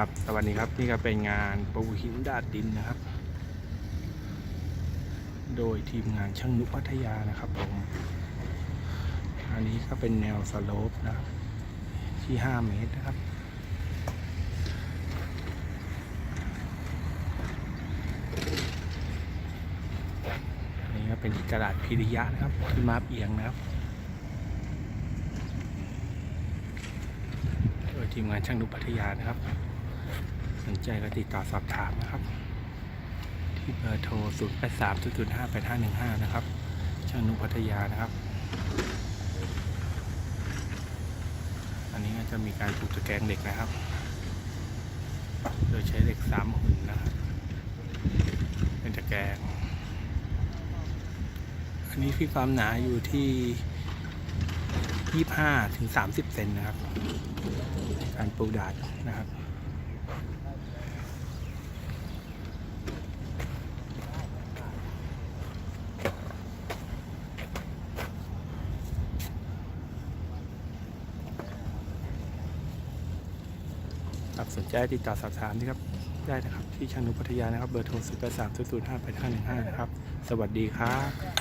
ครับสวัสดีครับนี่ก็เป็นงานปูหินดาดดินนะครับ โดยทีมงานช่างนุพัทยานะครับผมอันนี้ก็เป็นแนวสโลปนะครับที่5เมตรนะครับ อันนี้ก็เป็นกระดาษพิริยะนะครับที่มาเอียงนะครับโดยทีมงานช่างนุพัทยานะครับ สนใจก็ติดต่อสอบถามนะครับ ที่เบอร์โทร 0 8 3 0 0 5 8 5 1 5 นะครับ ช่างนุพัทยานะครับ อันนี้ก็จะมีการถูกตะแกรงเหล็กนะครับ โดยใช้เหล็กสามหุ่นนะครับ เป็นตะแกรงอันนี้ที่ความหนาอยู่ที่ 25ถึง30 เซนนะครับ การปูดาดนะครับ ครับสนใจติดต่อสอบถามนะครับ ได้นะครับ ที่ชานุพัทยานะครับ เบอร์โทร 0 8 3 0 0 5 8 5 1 5 นะครับ สวัสดีครับ